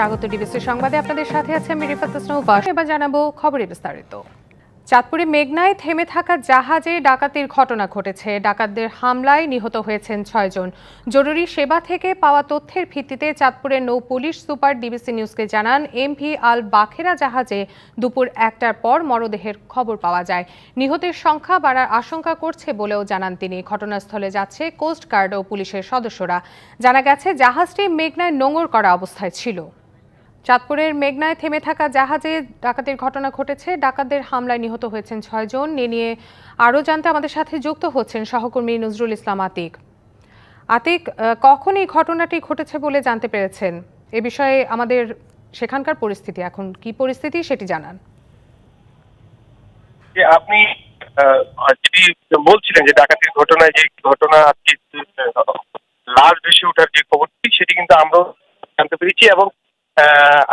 স্বাগত ডিবিসি সংবাদে। আপনাদের সাথে আছে আমি রিফাত এবার জানাব খবরে বিস্তারিত। চাঁদপুরে মেঘনায় থেমে থাকা জাহাজে ডাকাতির ঘটনা ঘটেছে। ডাকাতদের হামলায় নিহত হয়েছেন ছয়জন জরুরি সেবা থেকে পাওয়া তথ্যের ভিত্তিতে চাঁদপুরের নৌ পুলিশ সুপার ডিবিসি নিউজকে জানান এমভি আল বাখেরা জাহাজে দুপুর একটার পর মরদেহের খবর পাওয়া যায়। নিহতের সংখ্যা বাড়ার আশঙ্কা করছে বলেও জানান তিনি। ঘটনাস্থলে যাচ্ছে কোস্ট গার্ড ও পুলিশের সদস্যরা। জানা গেছে, জাহাজটি মেঘনায় নোঙর করা অবস্থায় ছিল। চাঁদপুরের মেঘনায় থেমে থাকা জাহাজে ডাকাতির ঘটনা ঘটেছে। ডাকাতদের হামলায় নিহত হয়েছেন ছয়জন এ নিয়ে আরও জানতে আমাদের সাথে যুক্ত হচ্ছেন সহকর্মী নজরুল ইসলাম আতিক। আতিক কখন এই ঘটনাটি ঘটেছে বলে জানতে পেরেছেন? এ বিষয়ে আমাদের সেখানকার পরিস্থিতি। এখন কি পরিস্থিতি সেটি জানান। আপনি যেটি বলছিলেন যে ডাকাতির ঘটনায় যে ঘটনা আজকে লাশ ভেসে ওঠার যে খবরটি, সেটি কিন্তু আমরাও জানতে পেরেছি এবং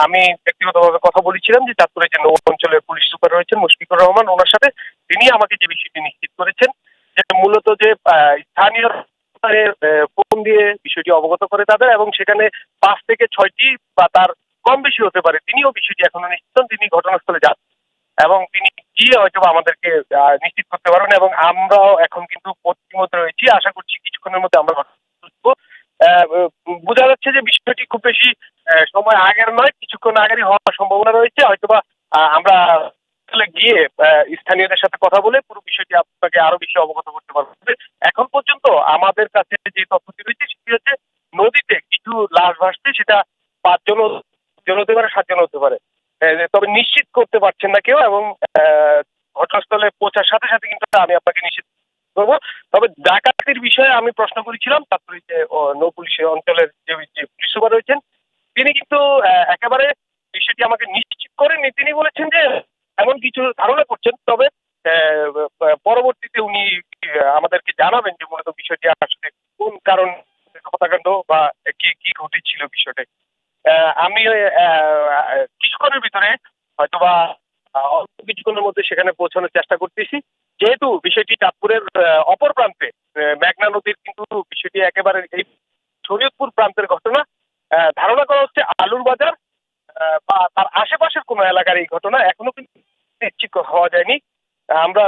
আমি ব্যক্তিগতভাবে কথা বলেছিলাম যে চাঁদপুরের যে নৌ অঞ্চলের পুলিশ সুপার রয়েছেন মুশফিকুর রহমান, ওনার সাথে তিনি আমাকে যে বিষয়টি নিশ্চিত করেছেন যে মূলত যে স্থানীয় ফোন দিয়ে বিষয়টি অবগত করে তাদের এবং সেখানে পাঁচ থেকে ছয়টি বা তার কম বেশি হতে পারে, তিনিও বিষয়টি এখনও নিশ্চিত তিনি ঘটনাস্থলে যাচ্ছেন এবং তিনি গিয়ে হয়তো আমাদেরকে নিশ্চিত করতে পারবেন এবং আমরাও এখন কিন্তু প্রস্তুতির রয়েছি। আশা করছি কিছুক্ষণের মধ্যে আমরা বোঝা যাচ্ছে যে বিষয়টি খুব বেশি সময় আগের নয়, কিছুক্ষণ আগেরই হওয়ার সম্ভাবনা রয়েছে। হয়তোবা আমরা গিয়ে স্থানীয়দের সাথে কথা বলে পুরো বিষয়টি আপনাকে আরও বেশি অবগত করতে পারব। এখন পর্যন্ত আমাদের কাছে যে তথ্যটি রয়েছে, সেটি হচ্ছে নদীতে কিছু লাশ ভাসছে, সেটা পাঁচজন জন হতে পারে, সাতজন হতে পারে। তবে নিশ্চিত করতে পারছেন না কেউ এবং ঘটনাস্থলে পৌঁছার সাথে সাথে কিন্তু আমি আপনাকে নিশ্চিত করব। তবে ডাকাতির বিষয়ে আমি প্রশ্ন করেছিলাম, তারপরে যে নৌ পুলিশ অঞ্চলের যে পুলিশ সুপার রয়েছেন, তিনি কিন্তু একেবারে বিষয়টি আমাকে নিশ্চিত করেননি। তিনি বলেছেন যে এমন কিছু ধারণা করছেন তবে আহ, পরবর্তীতে উনি আহ, আমাদেরকে জানাবেন যে মূলত বিষয়টি আসলে কোন কারণ হত্যাকাণ্ড বা কি কি ঘটেছিল বিষয়টা আহ, আমি আহ, কিছুক্ষণের ভিতরে হয়তোবা আহ, অল্প কিছুক্ষণের মধ্যে সেখানে পৌঁছানোর চেষ্টা করতেছি যেহেতু আহ, অপর প্রান্তে মেঘনা নদীর কিন্তু বিষয়টি একেবারে এই শরীয়তপুর প্রান্তের ঘটনা। ধারণা করা হচ্ছে আলুর বাজার বা তার আশেপাশের কোনো এলাকার এই ঘটনা এখনও কিন্তু নিশ্চিত হওয়া যায়নি। আমরা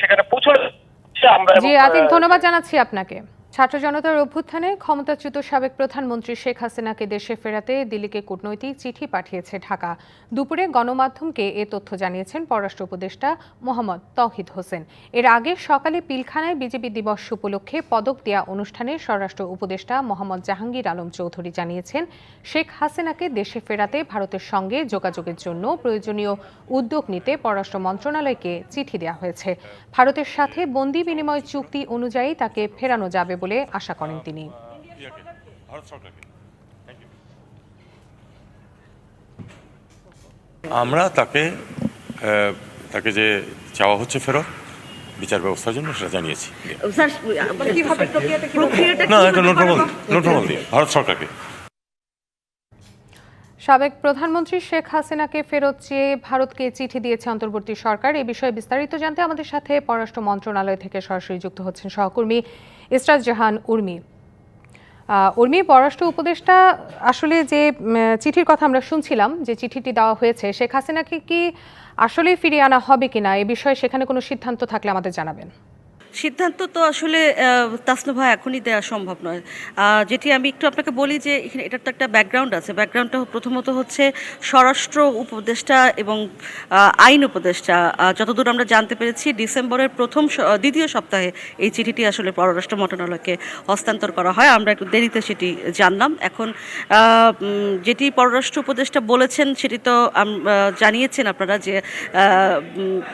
সেখানে পৌঁছলে আমরা জি আতিক ধন্যবাদ জানাচ্ছি আপনাকে। ছাত্র জনতার অভ্যুত্থানে ক্ষমতাচ্যুত সাবেক প্রধানমন্ত্রী শেখ হাসিনাকে দেশে ফেরাতে দিল্লিকে কূটনৈতিক চিঠি পাঠিয়েছে ঢাকা। দুপুরে গণমাধ্যমকে এ তথ্য জানিয়েছেন পররাষ্ট্র উপদেষ্টা মোহাম্মদ তৌহিদ হোসেন। এর আগে সকালে পিলখানায় বিজেপি দিবস উপলক্ষে পদক দেয়া অনুষ্ঠানে স্বরাষ্ট্র উপদেষ্টা মোহাম্মদ জাহাঙ্গীর আলম চৌধুরী জানিয়েছেন, শেখ হাসিনাকে দেশে ফেরাতে ভারতের সঙ্গে যোগাযোগের জন্য প্রয়োজনীয় উদ্যোগ নিতে পররাষ্ট্র মন্ত্রণালয়কে চিঠি দেওয়া হয়েছে। ভারতের সাথে বন্দি বিনিময় চুক্তি অনুযায়ী তাকে ফেরানো যাবে বলে আশা করেন তিনি। আমরা তাকে আহ, তাকে যে চাওয়া হচ্ছে ফেরত বিচার ব্যবস্থার জন্য সেটা জানিয়েছি। না এটা নোট? নোট দিয়ে ভারত সরকারকে। সাবেক প্রধানমন্ত্রী শেখ হাসিনাকে ফেরত চেয়ে ভারতকে চিঠি দিয়েছে অন্তর্বর্তী সরকার। এ বিষয়ে বিস্তারিত জানতে আমাদের সাথে পররাষ্ট্র মন্ত্রণালয় থেকে সরাসরি যুক্ত হচ্ছেন সহকর্মী ইসরাত জাহান উর্মি। উর্মি, পররাষ্ট্র উপদেষ্টা, আসলে যে চিঠির কথা আমরা শুনছিলাম, যে চিঠিটি দেওয়া হয়েছে, শেখ হাসিনাকে কি আসলেই ফিরিয়ে আনা হবে কিনা, এ বিষয়ে সেখানে কোনো সিদ্ধান্ত থাকলে আমাদের জানাবেন। সিদ্ধান্ত তো আসলে তাসনুভা এখনই দেওয়া সম্ভব নয়। যেটি আমি একটু আপনাকে বলি যে, এখানে এটার তো একটা ব্যাকগ্রাউন্ড আছে। ব্যাকগ্রাউন্ডটা প্রথমত হচ্ছে স্বরাষ্ট্র উপদেষ্টা এবং আইন উপদেষ্টা। যতদূর আমরা জানতে পেরেছি, ডিসেম্বরের প্রথম দ্বিতীয় সপ্তাহে এই চিঠিটি আসলে পররাষ্ট্র মন্ত্রণালয়কে হস্তান্তর করা হয়। আমরা একটু দেরিতে সেটি জানলাম। এখন যেটি পররাষ্ট্র উপদেষ্টা বলেছেন, সেটি তো জানিয়েছেন আপনারা যে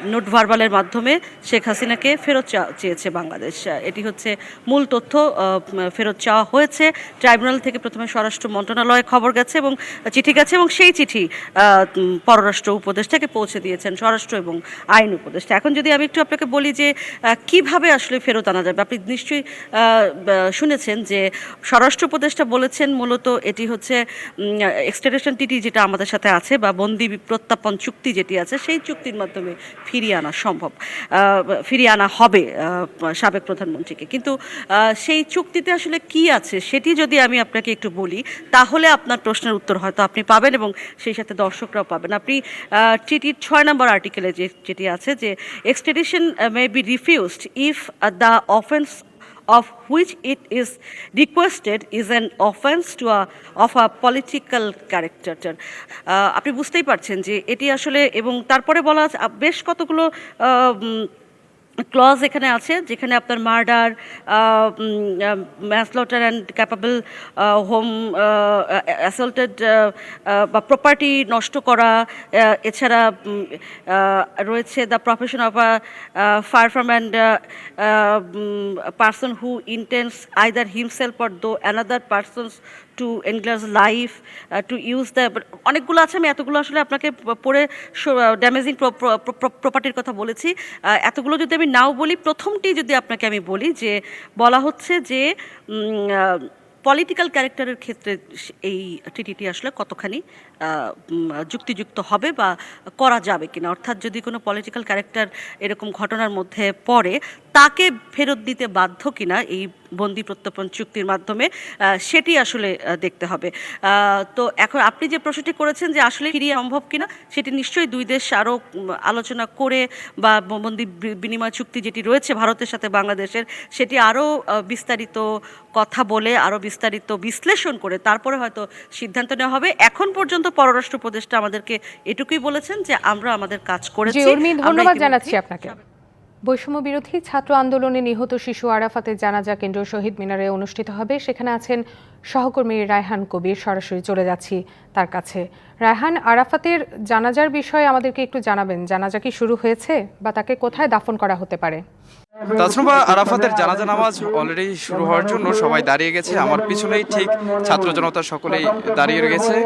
নোট ভার্বালের মাধ্যমে শেখ হাসিনাকে ফেরত চা- চেয়েছে বাংলাদেশ। এটি হচ্ছে মূল তথ্য ফেরত চাওয়া হয়েছে। ট্রাইব্যুনাল থেকে প্রথমে স্বরাষ্ট্র মন্ত্রণালয়ে খবর গেছে এবং চিঠি গেছে এবং সেই চিঠি পররাষ্ট্র উপদেষ্টাকে পৌঁছে দিয়েছেন, স্বরাষ্ট্র এবং আইন উপদেষ্টা। এখন যদি আমি একটু আপনাকে বলি যে কীভাবে আসলে ফেরত আনা যাবে? আপনি নিশ্চয়ই শুনেছেন যে স্বরাষ্ট্র উপদেষ্টা বলেছেন মূলত এটি হচ্ছে এক্সট্রাডিশন টিটি যেটা আমাদের সাথে আছে বা বন্দি প্রত্যাপন চুক্তি যেটি আছে, সেই চুক্তির মাধ্যমে ফিরিয়ে আনা সম্ভব। ফিরিয়ে আনা হবে সাবেক প্রধানমন্ত্রীকে। কিন্তু সেই চুক্তিতে আসলে কি আছে সেটি যদি আমি আপনাকে একটু বলি, তাহলে আপনার প্রশ্নের উত্তর হয়তো আপনি পাবেন এবং সেই সাথে দর্শকরাও পাবেন। আপনি চিঠির ছয় নম্বর আর্টিকেলে যে যেটি আছে যে extradition may be refused if the offence of which it is requested is an offense to a, of a political character. আপনি বুঝতেই পারছেন যে এটি আসলে এবং তারপরে বলা বেশ কতগুলো ক্লজ এখানে আছে, যেখানে আপনার murder manslaughter and capable home assaulted বা প্রপার্টি নষ্ট করা এছাড়া রয়েছে the profession of a firearm and person who intends either himself or though another persons to এনগ্লাস life to use the অনেকগুলো আছে, আমি এতগুলো আসলে আপনাকে পড়ে ড্যামেজিং প্রপার্টির কথা বলেছি। এতগুলো যদি আমি নাও বলি, প্রথমটি যদি আপনাকে আমি বলি যে, বলা হচ্ছে যে পলিটিক্যাল ক্যারেক্টারের ক্ষেত্রে এই টিটিটি আসলে কতখানি যুক্তিযুক্ত হবে বা করা যাবে কিনা? অর্থাৎ যদি কোনো পলিটিক্যাল ক্যারেক্টার এরকম ঘটনার মধ্যে পড়ে তাকে ফেরত দিতে বাধ্য কিনা এই বন্দি প্রত্যর্পণ চুক্তির মাধ্যমে সেটি আসলে দেখতে হবে। তো এখন আপনি যে প্রশ্নটি করেছেন যে আসলে ফিরিয়ে সম্ভব কিনা সেটি নিশ্চয়ই দুই দেশ আরও আলোচনা করে বা বন্দি বিনিময় চুক্তি যেটি রয়েছে ভারতের সাথে বাংলাদেশের সেটি আরও বিস্তারিত কথা বলে আরও বিস্তারিত বিশ্লেষণ করে তারপরে হয়তো সিদ্ধান্ত নেওয়া হবে। এখন পর্যন্ত পররাষ্ট্র উপদেষ্টা আমাদেরকে এটুকুই বলেছেন যে আমরা আমাদের কাজ করেছি ধন্যবাদ জানাচ্ছি আপনাকে। বৈষম্য বিরোধী ছাত্র আন্দোলনে নিহত শিশু আরাফাতের জানাজা কেন্দ্র শহীদ মিনারে অনুষ্ঠিত হবে। সেখানে আছেন সহকর্মী রায়হান কবির। সরাসরি চলে যাচ্ছি তার কাছে। রায়হান, আরাফাতের জানাজার বিষয়ে আমাদেরকে একটু জানাবেন। জানাজা কি শুরু হয়েছে বা তাকে কোথায় দাফন করা হতে পারে? তাছাড়া আরাফাতের জানাজা নামাজ অলরেডি শুরু হওয়ার জন্য সবাই দাঁড়িয়ে গেছে। আমার পিছনেই ঠিক ছাত্র জনতা সকলেই দাঁড়িয়ে গেছে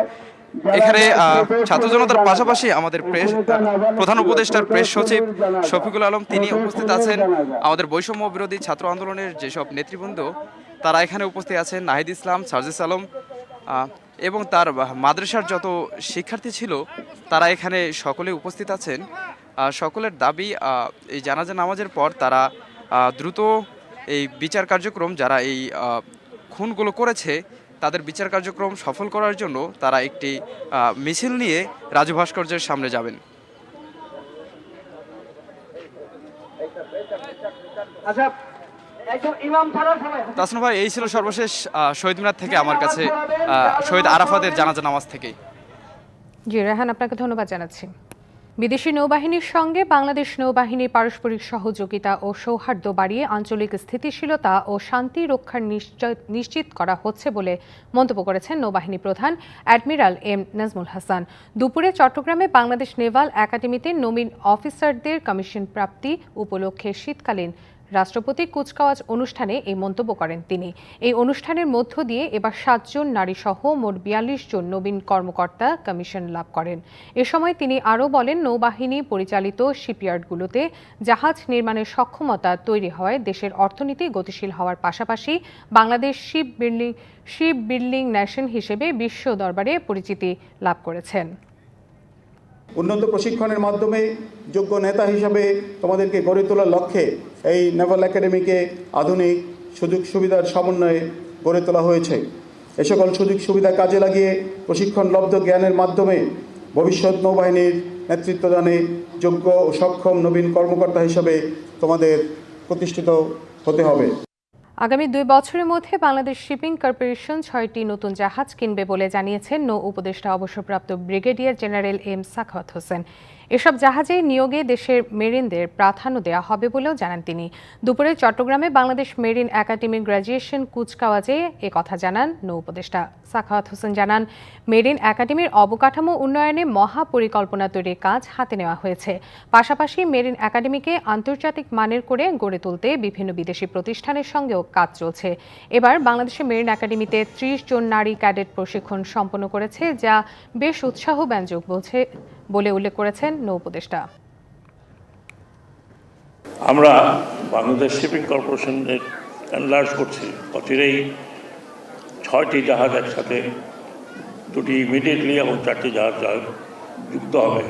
এখানে ছাত্র জনতার পাশাপাশি আমাদের প্রেস প্রধান উপদেষ্টার প্রেস সচিব শফিকুল আলম, তিনি উপস্থিত আছেন। আমাদের বৈষম্য বিরোধী ছাত্র আন্দোলনের যেসব নেতৃবৃন্দ, তারা এখানে উপস্থিত আছেন। নাহিদ ইসলাম, সার্জিস আলম এবং তার মাদ্রাসার যত শিক্ষার্থী ছিল, তারা এখানে সকলে উপস্থিত আছেন। সকলের দাবি এই জানাজা নামাজের পর তারা দ্রুত এই বিচার কার্যক্রম, যারা এই খুনগুলো করেছে তাদের বিচার কার্যক্রম সফল করার জন্য তারা একটি মিছিল নিয়ে রাজু ভাস্কর্যের সামনে যাবেন। আচ্ছা তাসনু ভাই এই ছিল সর্বশেষ শহীদ মিনার থেকে আমার কাছে আহ, শহীদ আরাফাতের জানাজা নামাজ থেকেই। জি রেহান আপনাকে ধন্যবাদ জানাচ্ছি। বিদেশি নৌবাহিনীর সঙ্গে বাংলাদেশ নৌবাহিনীর পারস্পরিক সহযোগিতা ও সৌহার্দ্য বাড়িয়ে আঞ্চলিক স্থিতিশীলতা ও শান্তি রক্ষার নিশ্চিত করা হচ্ছে বলে মন্তব্য করেছেন নৌবাহিনী প্রধান অ্যাডমিরাল এম নাজমুল হাসান। দুপুরে চট্টগ্রামে বাংলাদেশ নেভাল একাডেমিতে নবীন অফিসারদের কমিশন প্রাপ্তি উপলক্ষে শীতকালীন রাষ্ট্রপতি কুচকাওয়াজ অনুষ্ঠানে এই মন্তব্য করেন তিনি। এই অনুষ্ঠানের মধ্য দিয়ে এবার সাতজন নারী সহ মোট বিয়াল্লিশ জন নবীন কর্মকর্তা কমিশন লাভ করেন। এ সময় তিনি আরও বলেন, নৌবাহিনী পরিচালিত শিপইয়ার্ডগুলোতে জাহাজ নির্মাণের সক্ষমতা তৈরি হওয়ায় দেশের অর্থনীতি গতিশীল হওয়ার পাশাপাশি Bangladesh ship building ship building nation হিসেবে বিশ্ব দরবারে পরিচিতি লাভ করেছেন। উন্নত প্রশিক্ষণের মাধ্যমে যোগ্য নেতা হিসাবে তোমাদেরকে গড়ে তোলার লক্ষ্যে এই নেভাল একাডেমিকে আধুনিক সুযোগ সুবিধার সমন্বয়ে গড়ে তোলা হয়েছে। এ সকল সুযোগ সুবিধা কাজে লাগিয়ে প্রশিক্ষণলব্ধ জ্ঞানের মাধ্যমে ভবিষ্যৎ নৌবাহিনীর নেতৃত্বদানে যোগ্য ও সক্ষম নবীন কর্মকর্তা হিসাবে তোমাদের প্রতিষ্ঠিত হতে হবে। আগামী দুই বছরের মধ্যে বাংলাদেশ শিপিং কর্পোরেশন ছয়টি নতুন জাহাজ কিনবে বলে জানিয়েছেন নৌ উপদেষ্টা অবসরপ্রাপ্ত brigadier general M Sakhawat Hossain. এসব জাহাজে নিয়োগে দেশের মেরিনদের প্রাধান্য দেওয়া হবে বলেও জানান তিনি। দুপুরে চট্টগ্রামে বাংলাদেশ মেরিন একাডেমির গ্র্যাজুয়েশন কুচকাওয়াজে এ কথা জানান নৌ উপদেষ্টা সাখাওয়াত হোসেন জানান, মেরিন একাডেমির অবকাঠামো উন্নয়নে মহা পরিকল্পনা তৈরির কাজ হাতে নেওয়া হয়েছে। পাশাপাশি মেরিন একাডেমিকে আন্তর্জাতিক মানের করে গড়ে তুলতে বিভিন্ন বিদেশি প্রতিষ্ঠানের সঙ্গেও কাজ চলছে। এবার বাংলাদেশের মেরিন একাডেমিতে ত্রিশ জন নারী ক্যাডেট প্রশিক্ষণ সম্পন্ন করেছে, যা বেশ উৎসাহ ব্যঞ্জক বলছে বলে উল্লেখ করেছেন নৌ উপদেষ্টা আমরা বাংলাদেশ শিপিং কর্পোরেশনের এনলার্জ করছি। অচিরেই ছয়টি জাহাজ একসাথে দুটি ইমিডিয়েটলি এবং চারটি জাহাজ যুক্ত হবে।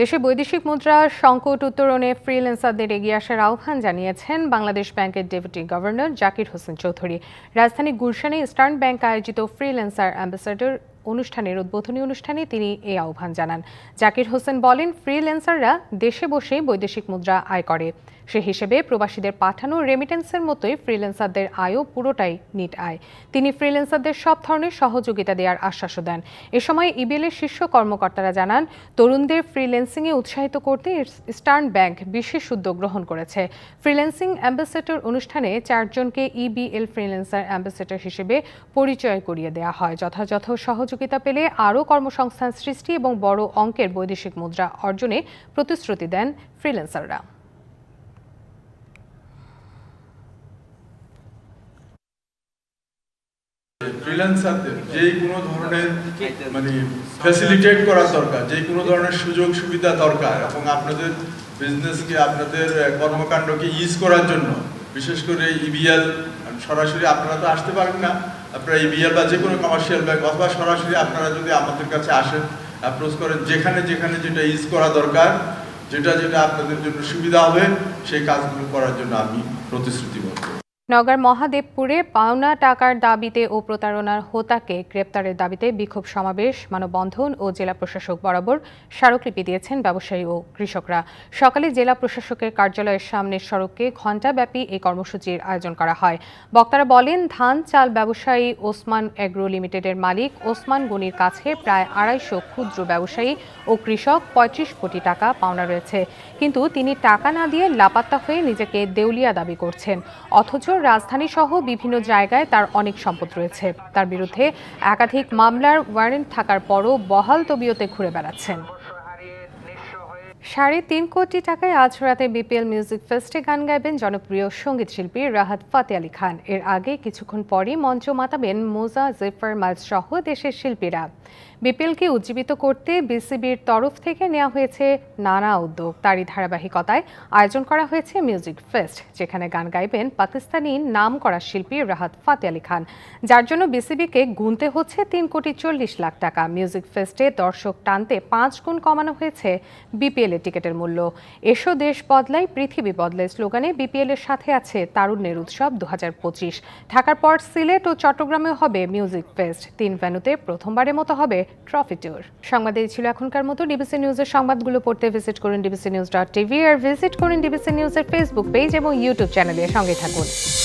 দেশে বৈদেশিক মুদ্রা সংকট উত্তরণে ফ্রিল্যান্সারদের এগিয়ে আসার আহ্বান জানিয়েছেন বাংলাদেশ ব্যাংকের ডেপুটি গভর্নর জাকির হোসেন চৌধুরী। রাজধানী গুলশানে ইস্টার্ন ব্যাংক আয়োজিত ফ্রিল্যান্সার অ্যাম্বাসাডর অনুষ্ঠানের উদ্বোধনী অনুষ্ঠানে তিনি এই আহ্বান জানান। জাকির হোসেন বলেন, ফ্রিল্যান্সাররা দেশে বসেই বৈদেশিক মুদ্রা আয় করে। সে হিসেবে প্রবাসীদের পাঠানো রেমিটেন্সের মতোই ফ্রিল্যান্সারদের আয়ও পুরোটাই নিট আয়। তিনি ফ্রিল্যান্সারদের সব ধরনের সহযোগিতা দেওয়ার আশ্বাসও দেন। এ সময় ইবিএলের শীর্ষ কর্মকর্তারা জানান, তরুণদের ফ্রিল্যান্সিংয়ে উৎসাহিত করতে স্টার্ন ব্যাংক বিশেষ উদ্যোগ গ্রহণ করেছে। ফ্রিল্যান্সিং অ্যাম্বাসেডর অনুষ্ঠানে চারজনকে ইবিএল ফ্রিল্যান্সার অ্যাম্বাসেডর হিসেবে পরিচয় করিয়ে দেওয়া হয়। যথাযথ সহযোগিতা পেলে আরও কর্মসংস্থান সৃষ্টি এবং বড় অঙ্কের বৈদেশিক মুদ্রা অর্জনে প্রতিশ্রুতি দেন ফ্রিল্যান্সাররা ফ্রিল্যান্সারদের যেই কোনো ধরনের মানে ফ্যাসিলিটেট করা দরকার, যে কোনো ধরনের সুযোগ সুবিধা দরকার, এবং আপনাদের বিজনেসকে আপনাদের কর্মকাণ্ডকে ইজ করার জন্য, বিশেষ করে ইবিএল সরাসরি আপনারা তো আসতে পারেন না, আপনারা ইবিএল বা যে কোনো কমার্শিয়াল ব্যাংক অথবা সরাসরি আপনারা যদি আমাদের কাছে আসেন অ্যাপ্রোচ করেন, যেখানে যেখানে যেটা ইজ করা দরকার, যেটা যেটা আপনাদের জন্য সুবিধা হবে, সেই কাজগুলো করার জন্য আমি প্রতিশ্রুতিবদ্ধ। নগর মহাদেবপুরে পাওনা টাকার দাবিতে ও প্রতারণার হোতাকে গ্রেপ্তারের দাবিতে বিক্ষোভ সমাবেশ, মানববন্ধন ও জেলা প্রশাসক বরাবর স্মারকলিপি দিয়েছেন ব্যবসায়ী ও কৃষকরা। সকালে জেলা প্রশাসকের কার্যালয়ের সামনের সড়কে ঘণ্টাব্যাপী এই কর্মসূচির আয়োজন করা হয়। বক্তারা বলেন, ধান চাল ব্যবসায়ী ওসমান অ্যাগ্রো লিমিটেডের মালিক ওসমান গনির কাছে প্রায় আড়াইশো ক্ষুদ্র ব্যবসায়ী ও কৃষক পঁয়ত্রিশ কোটি টাকা পাওনা রয়েছে। কিন্তু তিনি টাকা না দিয়ে লাপাত্তা হয়ে নিজেকে দেউলিয়া দাবি করছেন। অথচ রাজধানী সহ বিভিন্ন জায়গায় তার অনেক সম্পদ রয়েছে। তার বিরুদ্ধে একাধিক মামলার ওয়ারেন্ট থাকার পরও বহাল তবিয়তে ঘুরে বেড়াচ্ছেন। সাড়ে তিন কোটি টাকায় আজ রাতে বিপিএল মিউজিক ফেস্টে গান গাইবেন জনপ্রিয় সংগীত শিল্পী রাহাত ফাতে আলী খান। এর আগে কিছুক্ষণ পরই মঞ্চ মাতাবেন মোজা, জেফার, মাইলস সহ দেশের শিল্পীরা। বিপিএলকে উজ্জীবিত করতে বিসিবির তরফ থেকে নেওয়া হয়েছে নানা উদ্যোগ। তারই ধারাবাহিকতায় আয়োজন করা হয়েছে মিউজিক ফেস্ট, যেখানে গান গাইবেন পাকিস্তানি নাম করা শিল্পী রাহাত ফাতে আলী খান। যার জন্য বিসিবিকে গুনতে হচ্ছে তিন কোটি চল্লিশ লাখ টাকা। মিউজিক ফেস্টে দর্শক টানতে পাঁচ গুণ কমানো হয়েছে বিপিএল এর টিকিটের মূল্য। এসো দেশ বদলাই পৃথিবী বদলাই স্লোগানে বিপিএল এর সাথে আছে তারুণ্যের উৎসব দু ঢাকার পর সিলেট ও চট্টগ্রামেও হবে মিউজিক ফেস্ট। তিন ভেন্যুতে প্রথমবারের মতো হবে ট্রফি ট্যুর। সংবাদ ছিল এখনকার মতো ডিবিসি নিউজের সংবাদগুলো পড়তে ভিজিট করুন ডিবিসি নিউজ ডট টিভি আর ভিজিট করুন ডিবিসি নিউজের ফেসবুক পেজ এবং ইউটিউব চ্যানেলের সঙ্গে থাকুন।